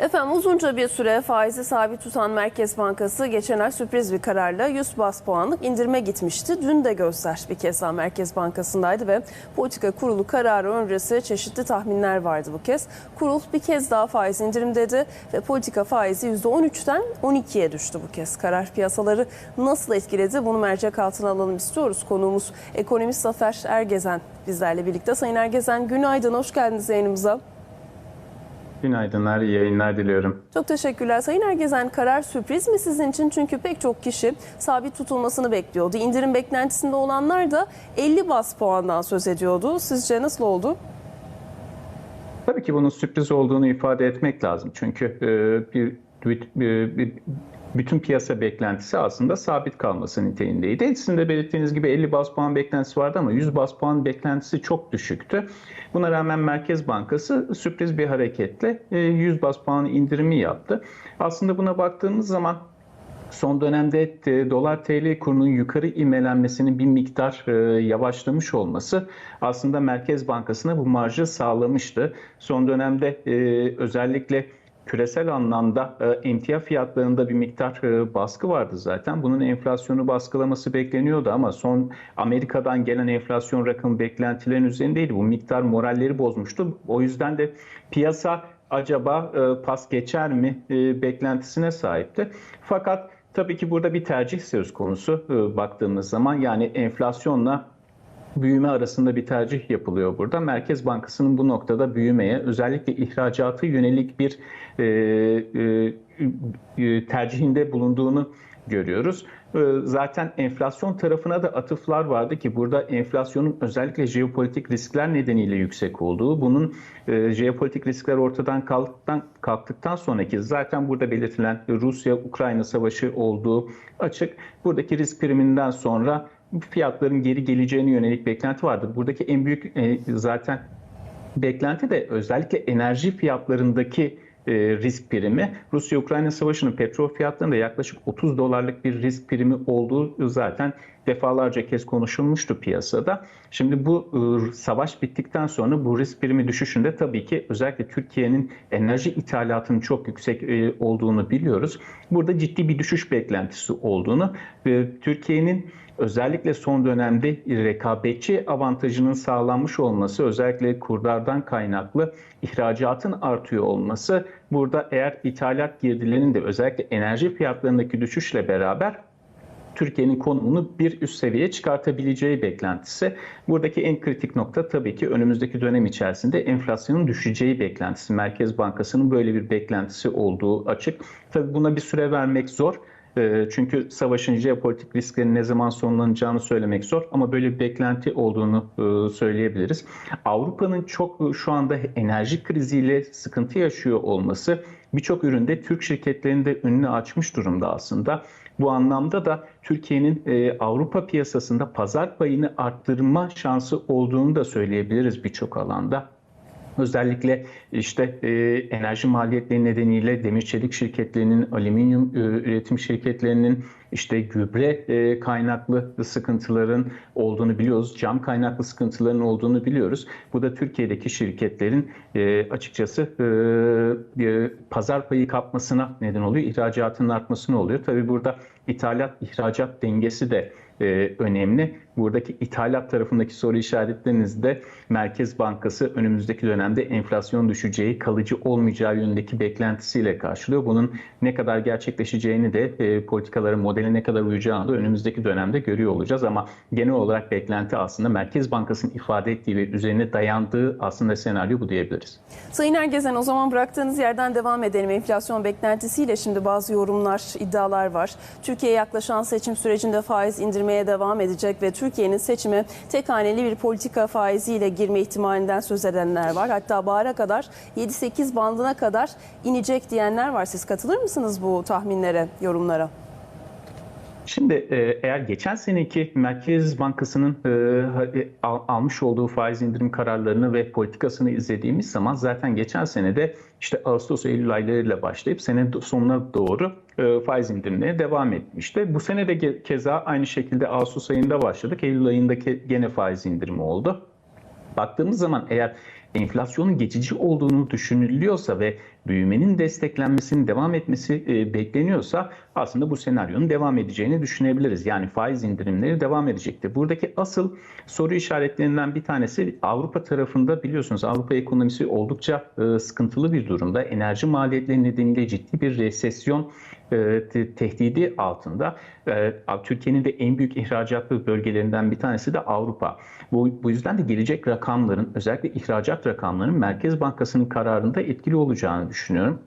Efendim uzunca bir süre faizi sabit tutan Merkez Bankası geçen ay sürpriz bir kararla 100 bas puanlık indirime gitmişti. Dün de gözler bir kez daha Merkez Bankası'ndaydı ve politika kurulu kararı öncesi çeşitli tahminler vardı bu kez. Kurul bir kez daha faiz indirim dedi ve politika faizi %13'ten 12'ye düştü bu kez. Karar piyasaları nasıl etkiledi bunu mercek altına alalım istiyoruz. Konuğumuz ekonomist Zafer Ergezen bizlerle birlikte. Sayın Ergezen günaydın, hoş geldiniz yayınımıza. Günaydınlar, iyi yayınlar diliyorum. Çok teşekkürler. Sayın Ergezen karar sürpriz mi sizin için? Çünkü pek çok kişi sabit tutulmasını bekliyordu. İndirim beklentisinde olanlar da 50 bas puandan söz ediyordu. Sizce nasıl oldu? Tabii ki bunun sürpriz olduğunu ifade etmek lazım. Çünkü e, bir, bir, bir bütün piyasa beklentisi aslında sabit kalması niteliğindeydi. Sizin de belirttiğiniz gibi 50 bas puan beklentisi vardı ama 100 bas puan beklentisi çok düşüktü. Buna rağmen Merkez Bankası sürpriz bir hareketle 100 bas puan indirimi yaptı. Aslında buna baktığımız zaman son dönemde dolar TL kurunun yukarı imelenmesinin bir miktar yavaşlamış olması aslında Merkez Bankası'na bu marjı sağlamıştı. Son dönemde özellikle küresel anlamda emtia fiyatlarında bir miktar baskı vardı zaten. Bunun enflasyonu baskılaması bekleniyordu ama son Amerika'dan gelen enflasyon rakamı beklentilerin üzerindeydi. Bu miktar moralleri bozmuştu. O yüzden de piyasa acaba pas geçer mi beklentisine sahipti. Fakat tabii ki burada bir tercih söz konusu baktığımız zaman yani enflasyonla büyüme arasında bir tercih yapılıyor burada. Merkez Bankası'nın bu noktada büyümeye özellikle ihracatı yönelik bir e, e, tercihinde bulunduğunu görüyoruz. Zaten enflasyon tarafına da atıflar vardı ki burada enflasyonun özellikle jeopolitik riskler nedeniyle yüksek olduğu, bunun e, jeopolitik riskler ortadan kalktıktan sonraki zaten burada belirtilen Rusya-Ukrayna savaşı olduğu açık. Buradaki risk priminden sonra fiyatların geri geleceğine yönelik beklenti vardı. Buradaki en büyük e, zaten beklenti de özellikle enerji fiyatlarındaki e, risk primi. Rusya-Ukrayna savaşının petrol fiyatlarında yaklaşık 30 dolarlık bir risk primi olduğu zaten defalarca kez konuşulmuştu piyasada. Şimdi bu e, savaş bittikten sonra bu risk primi düşüşünde tabii ki özellikle Türkiye'nin enerji ithalatının çok yüksek e, olduğunu biliyoruz. Burada ciddi bir düşüş beklentisi olduğunu ve Türkiye'nin özellikle son dönemde rekabetçi avantajının sağlanmış olması, özellikle kurdardan kaynaklı ihracatın artıyor olması, burada eğer ithalat girdilerinin de özellikle enerji fiyatlarındaki düşüşle beraber Türkiye'nin konumunu bir üst seviyeye çıkartabileceği beklentisi. Buradaki en kritik nokta tabii ki önümüzdeki dönem içerisinde enflasyonun düşeceği beklentisi. Merkez Bankası'nın böyle bir beklentisi olduğu açık. Tabii buna bir süre vermek zor. Çünkü savaşın jeopolitik risklerin ne zaman sonlanacağını söylemek zor ama böyle bir beklenti olduğunu söyleyebiliriz. Avrupa'nın çok şu anda enerji kriziyle sıkıntı yaşıyor olması birçok üründe Türk şirketlerinin de önünü açmış durumda aslında. Bu anlamda da Türkiye'nin Avrupa piyasasında pazar payını arttırma şansı olduğunu da söyleyebiliriz birçok alanda. Özellikle işte e, enerji maliyetleri nedeniyle demir çelik şirketlerinin, alüminyum e, üretim şirketlerinin, işte gübre e, kaynaklı sıkıntıların olduğunu biliyoruz. Cam kaynaklı sıkıntıların olduğunu biliyoruz. Bu da Türkiye'deki şirketlerin e, açıkçası e, e, pazar payı kapmasına neden oluyor. İhracatının artmasına oluyor. Tabii burada ithalat ihracat dengesi de e, önemli. Buradaki ithalat tarafındaki soru işaretlerinizde Merkez Bankası önümüzdeki dönemde enflasyon düşeceği, kalıcı olmayacağı yönündeki beklentisiyle karşılıyor. Bunun ne kadar gerçekleşeceğini de e, politikaların modeli ne kadar uyacağını da önümüzdeki dönemde görüyor olacağız. Ama genel olarak beklenti aslında Merkez Bankası'nın ifade ettiği ve üzerine dayandığı aslında senaryo bu diyebiliriz. Sayın Ergezen o zaman bıraktığınız yerden devam edelim. Enflasyon beklentisiyle şimdi bazı yorumlar, iddialar var. Türkiye yaklaşan seçim sürecinde faiz indirmeye devam edecek ve Türkiye'nin seçime tek haneli bir politika faiziyle girme ihtimalinden söz edenler var. Hatta bahara kadar 7-8 bandına kadar inecek diyenler var. Siz katılır mısınız bu tahminlere, yorumlara? Şimdi eğer geçen seneki Merkez Bankası'nın almış olduğu faiz indirim kararlarını ve politikasını izlediğimiz zaman zaten geçen senede işte Ağustos-Eylül aylarıyla başlayıp sene sonuna doğru faiz indirimlerine devam etmişti. Bu sene de keza aynı şekilde Ağustos ayında başladık. Eylül ayında gene faiz indirimi oldu. Baktığımız zaman eğer enflasyonun geçici olduğunu düşünülüyorsa ve büyümenin desteklenmesinin devam etmesi e, bekleniyorsa aslında bu senaryonun devam edeceğini düşünebiliriz. Yani faiz indirimleri devam edecektir. Buradaki asıl soru işaretlerinden bir tanesi Avrupa tarafında biliyorsunuz Avrupa ekonomisi oldukça e, sıkıntılı bir durumda. Enerji maliyetleri nedeniyle ciddi bir resesyon e, te- tehdidi altında. Türkiye'nin de en büyük ihracatlı bölgelerinden bir tanesi de Avrupa. Bu, bu yüzden de gelecek rakamların özellikle ihracat rakamlarının Merkez Bankası'nın kararında etkili olacağını düşünüyorum.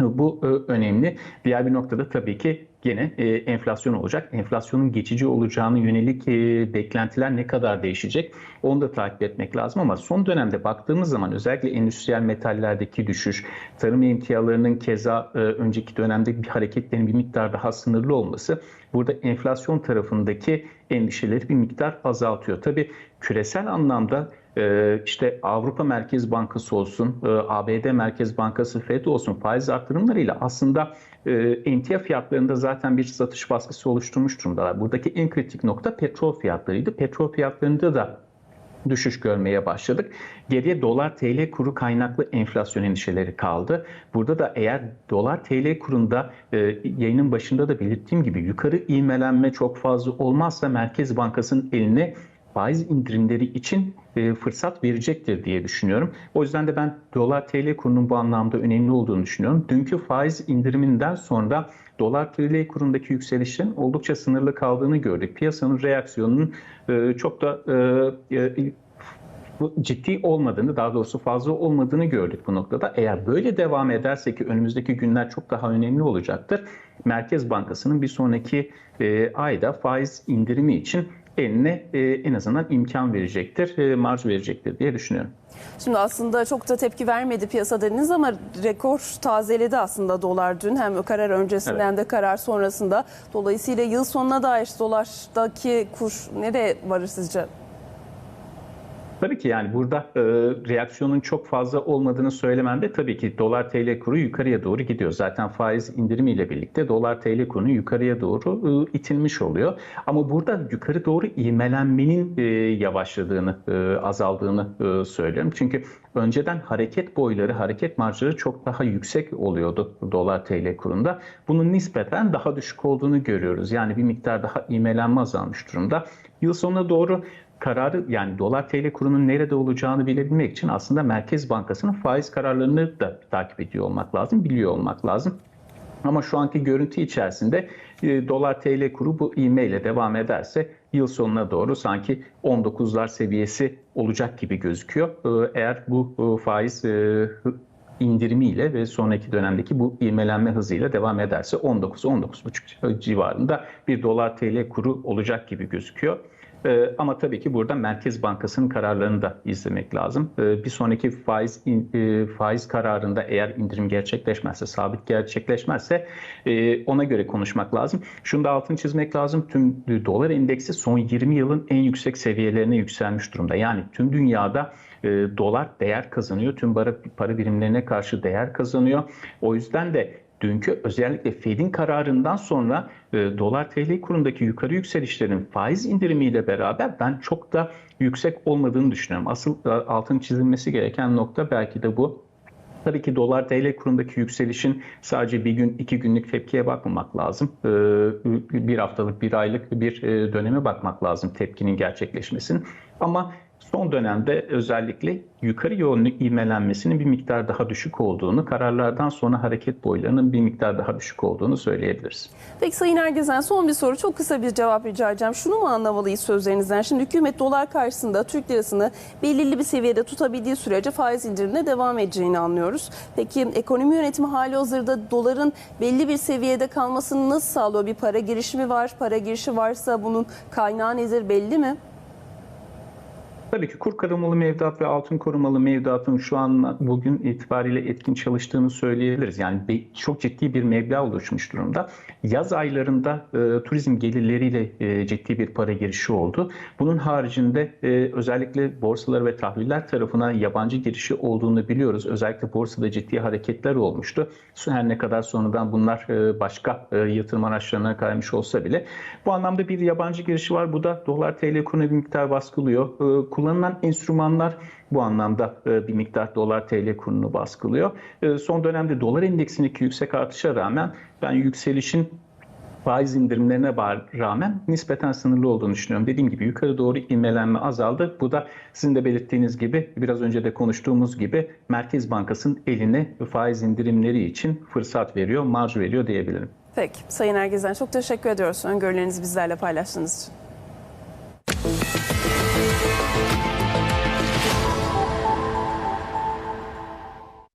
Bu e, önemli. Diğer bir noktada tabii ki gene e, enflasyon olacak. Enflasyonun geçici olacağını yönelik e, beklentiler ne kadar değişecek onu da takip etmek lazım ama son dönemde baktığımız zaman özellikle endüstriyel metallerdeki düşüş, tarım emtialarının keza önceki dönemde bir hareketlerin bir miktar daha sınırlı olması burada enflasyon tarafındaki endişeleri bir miktar azaltıyor. Tabii küresel anlamda ee, işte Avrupa Merkez Bankası olsun, e, ABD Merkez Bankası FED olsun faiz artırımlarıyla aslında e, emtia fiyatlarında zaten bir satış baskısı oluşturmuş durumdalar. Buradaki en kritik nokta petrol fiyatlarıydı. Petrol fiyatlarında da düşüş görmeye başladık. Geriye dolar TL kuru kaynaklı enflasyon endişeleri kaldı. Burada da eğer dolar TL kurunda e, yayının başında da belirttiğim gibi yukarı ivmelenme çok fazla olmazsa Merkez Bankası'nın eline faiz indirimleri için e, fırsat verecektir diye düşünüyorum. O yüzden de ben dolar TL kurunun bu anlamda önemli olduğunu düşünüyorum. Dünkü faiz indiriminden sonra dolar TL kurundaki yükselişin oldukça sınırlı kaldığını gördük. Piyasanın reaksiyonunun e, çok da e, ciddi olmadığını, daha doğrusu fazla olmadığını gördük bu noktada. Eğer böyle devam ederse ki önümüzdeki günler çok daha önemli olacaktır. Merkez Bankası'nın bir sonraki e, ayda faiz indirimi için eline e, en azından imkan verecektir, e, marj verecektir diye düşünüyorum. Şimdi aslında çok da tepki vermedi piyasa dediniz ama rekor tazeledi aslında dolar dün. Hem karar öncesinde Evet. hem de karar sonrasında. Dolayısıyla yıl sonuna dair dolardaki kur nereye varır sizce? Tabii ki yani burada e, reaksiyonun çok fazla olmadığını söylemende tabii ki dolar TL kuru yukarıya doğru gidiyor. Zaten faiz indirimiyle birlikte dolar TL kurunu yukarıya doğru e, itilmiş oluyor. Ama burada yukarı doğru ivmelenmenin e, yavaşladığını, e, azaldığını e, söylüyorum. Çünkü önceden hareket boyları, hareket marjları çok daha yüksek oluyordu dolar TL kurunda. Bunun nispeten daha düşük olduğunu görüyoruz. Yani bir miktar daha ivmelenme azalmış durumda. Yıl sonuna doğru kararı yani dolar TL kurunun nerede olacağını bilebilmek için aslında Merkez Bankası'nın faiz kararlarını da takip ediyor olmak lazım, biliyor olmak lazım. Ama şu anki görüntü içerisinde e, dolar TL kuru bu ivmeyle devam ederse yıl sonuna doğru sanki 19'lar seviyesi olacak gibi gözüküyor. E, eğer bu e, faiz e, indirimiyle ve sonraki dönemdeki bu ivmelenme hızıyla devam ederse 19-19,5 civarında bir dolar TL kuru olacak gibi gözüküyor. Ee, ama tabii ki burada Merkez Bankası'nın kararlarını da izlemek lazım. Ee, bir sonraki faiz e, faiz kararında eğer indirim gerçekleşmezse, sabit gerçekleşmezse e, ona göre konuşmak lazım. Şunu da altını çizmek lazım. Tüm dolar endeksi son 20 yılın en yüksek seviyelerine yükselmiş durumda. Yani tüm dünyada e, dolar değer kazanıyor. Tüm para, para birimlerine karşı değer kazanıyor. O yüzden de dünkü özellikle Fed'in kararından sonra e, dolar TL kurundaki yukarı yükselişlerin faiz indirimiyle beraber ben çok da yüksek olmadığını düşünüyorum. Asıl e, altın çizilmesi gereken nokta belki de bu. Tabii ki dolar TL kurundaki yükselişin sadece bir gün, iki günlük tepkiye bakmamak lazım. Ee, Bir haftalık, bir aylık bir e, döneme bakmak lazım tepkinin gerçekleşmesinin. Ama son dönemde özellikle yukarı yönlü ivmelenmesinin bir miktar daha düşük olduğunu, kararlardan sonra hareket boylarının bir miktar daha düşük olduğunu söyleyebiliriz. Peki Sayın Ergezen son bir soru çok kısa bir cevap rica edeceğim. Şunu mu anlamalıyız sözlerinizden? Şimdi hükümet dolar karşısında Türk lirasını belirli bir seviyede tutabildiği sürece faiz indirimine devam edeceğini anlıyoruz. Peki ekonomi yönetimi hali hazırda doların belli bir seviyede kalmasını nasıl sağlıyor? Bir para girişi mi var? Para girişi varsa bunun kaynağı nedir belli mi? Tabii ki kur korumalı mevduat ve altın korumalı mevduatın şu an bugün itibariyle etkin çalıştığını söyleyebiliriz. Yani çok ciddi bir meblağ oluşmuş durumda. Yaz aylarında e, turizm gelirleriyle e, ciddi bir para girişi oldu. Bunun haricinde e, özellikle borsalar ve tahviller tarafına yabancı girişi olduğunu biliyoruz. Özellikle borsada ciddi hareketler olmuştu. Her ne kadar sonradan bunlar e, başka e, yatırım araçlarına kaymış olsa bile bu anlamda bir yabancı girişi var. Bu da dolar TL kuruna bir miktar baskılıyor. E, kullanılan enstrümanlar bu anlamda e, bir miktar dolar TL kurunu baskılıyor. E, son dönemde dolar endeksindeki yüksek artışa rağmen ben yükselişin faiz indirimlerine rağmen nispeten sınırlı olduğunu düşünüyorum. Dediğim gibi yukarı doğru ivmelenme azaldı. Bu da sizin de belirttiğiniz gibi biraz önce de konuştuğumuz gibi Merkez Bankası'nın eline faiz indirimleri için fırsat veriyor, marj veriyor diyebilirim. Peki Sayın Ergezen çok teşekkür ediyoruz öngörülerinizi bizlerle paylaştığınız için.